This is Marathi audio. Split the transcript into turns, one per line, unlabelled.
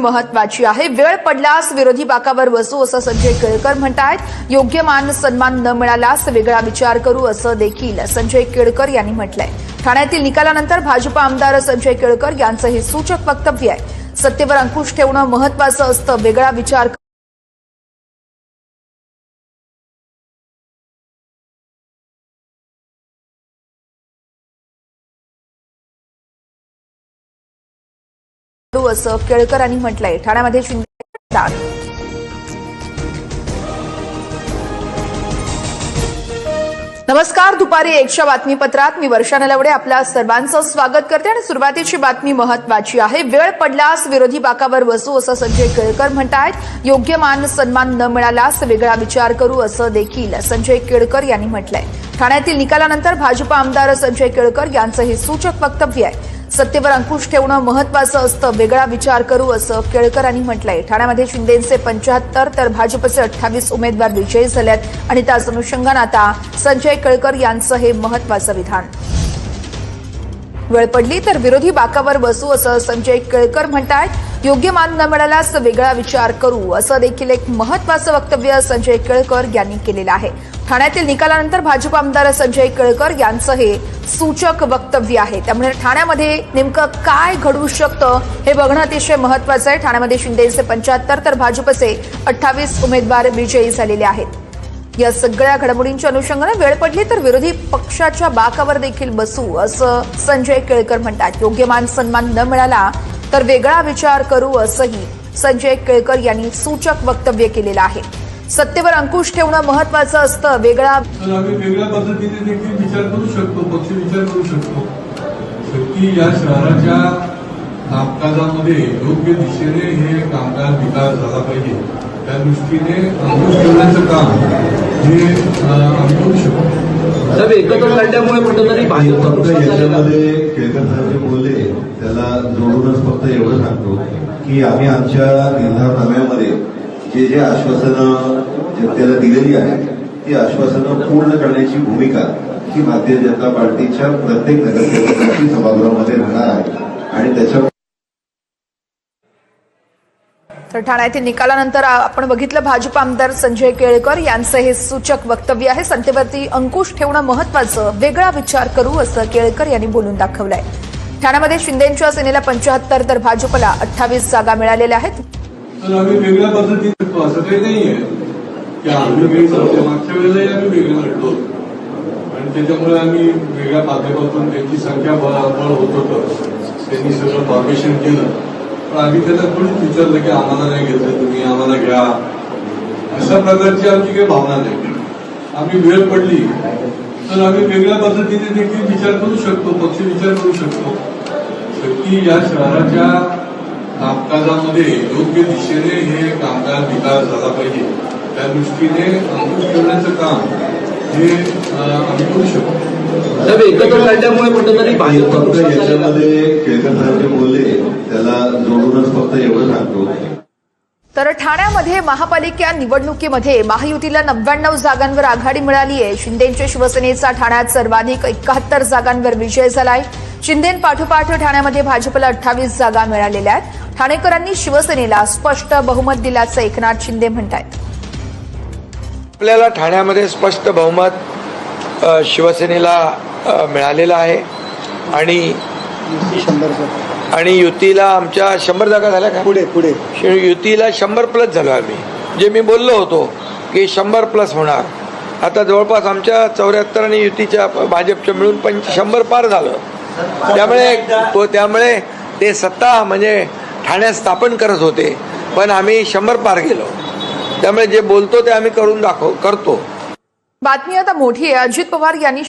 महत्वाची आहे. वेळ पडल्यास विरोधी बाकावर बसू असं संजय केळकर म्हणतायत. योग्य मान सन्मान न मिळाल्यास वेगळा विचार करू असं देखील संजय केळकर यांनी म्हटलंय. ठाण्यातील निकालानंतर भाजपा आमदार संजय केळकर यांचं हे सूचक वक्तव्य आहे. सत्तेवर अंकुश ठेवणं महत्वाचं असतं. वेगळा विचार करू असं केळकरांनी म्हटलंय. ठाण्यामध्ये शिंदे नमस्कार दुपारी एकशा बातमीपत्रात. मी वर्षा नलवडे आपल्या सर्वांचं स्वागत करते आणि सुरुवातीची बातमी महत्वाची आहे. वेळ पडल्यास विरोधी बाकावर बसू असं संजय केळकर म्हणतायत. योग्य मान सन्मान न मिळाल्यास वेगळा विचार करू असं देखील संजय केळकर यांनी म्हटलंय. ठाण्यातील निकालानंतर भाजपा आमदार संजय केळकर यांचं हे सूचक वक्तव्य आहे. सत्तेवर अंकुश ठेवणं महत्वाचं असतं. वेगळा विचार करू असं केळकरांनी म्हटलंय. ठाण्यामध्ये शिंदेचे पंच्याहत्तर तर भाजपचे अठ्ठावीस उमेदवार विजयी झालेत आणि त्याच अनुषंगानं आता संजय केळकर यांचं हे महत्वाचं विधान. वेळ पडली तर विरोधी बाकावर बसू असं संजय केळकर म्हणतायत. योग्य मान न मिळाल्यास वेगळा विचार करू असं देखील एक महत्वाचं वक्तव्य संजय केळकर यांनी केलेलं आहे. ठाण्यातील निकालानंतर भाजप आमदार संजय केळकर यांचं हे सूचक वक्तव्य आहे. त्यामुळे ठाण्यामध्ये नेमकं काय घडू शकतं हे बघणं अतिशय महत्वाचं आहे. ठाण्यामध्ये शिंदेचे पंच्याहत्तर तर भाजपचे अठ्ठावीस उमेदवार विजयी झालेले आहेत. या सगळ्या घडामोडींच्या अनुषंगानं वेळ पडली तर विरोधी पक्षाच्या बाकावर देखील बसू असं संजय केळकर म्हणतात. योग्य मान सन्मान न मिळाला तर वेगळा विचार करू असंही संजय केळकर यांनी सूचक वक्तव्य केलेलं आहे. सत्तेवर अंकुश ठेवणं महत्वाचं असतं. वेगळा
आम्ही वेगळ्या पद्धतीने देखील विचार करू शकतो पक्ष विचार करू शकतो. की या शहराच्या कामकाजामध्ये योग्य दिशेने हे कामकाज विकास झाला पाहिजे. त्या दृष्टीने अंकुश ठेवण्याचं काम हे आम्ही करू शकतो.
साहेब एकत्र लढल्यामुळे कुठेतरी.
याच्यामध्ये केळकर साहेब जे बोलले त्याला जोडूनच फक्त एवढं सांगतो की आम्ही आमच्या निर्धारनाम्यामध्ये जे जे आश्वासनं जनतेला दिलेली आहेत ती आश्वासनं पूर्ण करण्याची भूमिका ही भारतीय जनता पार्टीच्या प्रत्येक नगरसेवकांची सभागृहामध्ये राहणार आहे. आणि त्याच्या
तर ठाण्यातील निकालानंतर आपण बघितलं भाजप आमदार संजय केळकर यांचं हे सूचक वक्तव्य आहे. संतेवरती अंकुश ठेवणं महत्वाचं वेगळा विचार करू असं केळकर यांनी बोलून दाखवलंय. ठाण्यामध्ये शिंदेच्या सेनेला पंचाहत्तर तर भाजपला अठ्ठावीस जागा मिळालेल्या आहेत.
तर आम्ही वेगळ्या पद्धतीने भेटतो असं काही नाहीये की आम्ही वेगळं लढतो. मागच्या वेळेलाही आम्ही वेगळं लढलो आणि त्याच्यामुळे आम्ही वेगळ्या माध्यमातून त्यांची संख्या बळ होत होतं. त्यांनी सगळं फॉर्मेशन केलं. पण आम्ही त्यांना कोणीच विचारलं की आम्हाला नाही घेतलं तुम्ही आम्हाला घ्या. अशा प्रकारची आमची काही भावना नाही. आम्ही वेळ पडली तर आम्ही वेगळ्या पद्धतीने देखील विचार करू शकतो पक्ष विचार करू शकतो. की या शहराच्या कामकाजामध्ये योग्य दिशेने हे कामकाज विकास झाला पाहिजे. त्या दृष्टीने अंकुश ठेवण्याचं काम हे आम्ही करू शकतो.
साहेब एकत्र लढल्यामुळे कुठेतरी भाजप
फक्त
नुकसान झालेलं आहे.
याच्यामध्ये केळकर साहेब जे बोलले त्याला जोडूनच फक्त एवढं सांगतो.
तर ठाण्यामध्ये महापालिका निवडणुकीमध्ये महायुतीला नव्याण्णव जागांवर आघाडी मिळाली आहे शिंदेच्या शिवसेनेचा ठाण्यात सर्वाधिक एकाहत्तर जागांवर विजय झालाय. शिंदेपाठोपाठ ठाण्यामध्ये भाजपला अठ्ठावीस जागा मिळालेल्या आहेत. ठाणेकरांनी शिवसेनेला स्पष्ट बहुमत दिल्याचं एकनाथ शिंदे म्हणतायत.
आपल्याला ठाण्यामध्ये स्पष्ट बहुमत शिवसेनेला मिळालेलं आहे. आणि आणि युतीला आमच्या शंभर जागा झाल्या का? पुढे पुढे. युतीला शंभर प्लस झालो आम्ही. जे मी बोललो होतो की शंभर प्लस होणार. आता जवळपास आमच्या चौऱ्याहत्तर आणि युतीच्या भाजपच्या मिळून पंच शंभर पार झालं. त्यामुळे तो त्यामुळे ते सत्ता म्हणजे ठाण्यात स्थापन करत होते. पण आम्ही शंभर पार गेलो. त्यामुळे जे बोलतो ते आम्ही करून दाखव करतो.
बातमी आता मोठी आहे. अजित पवार यांनी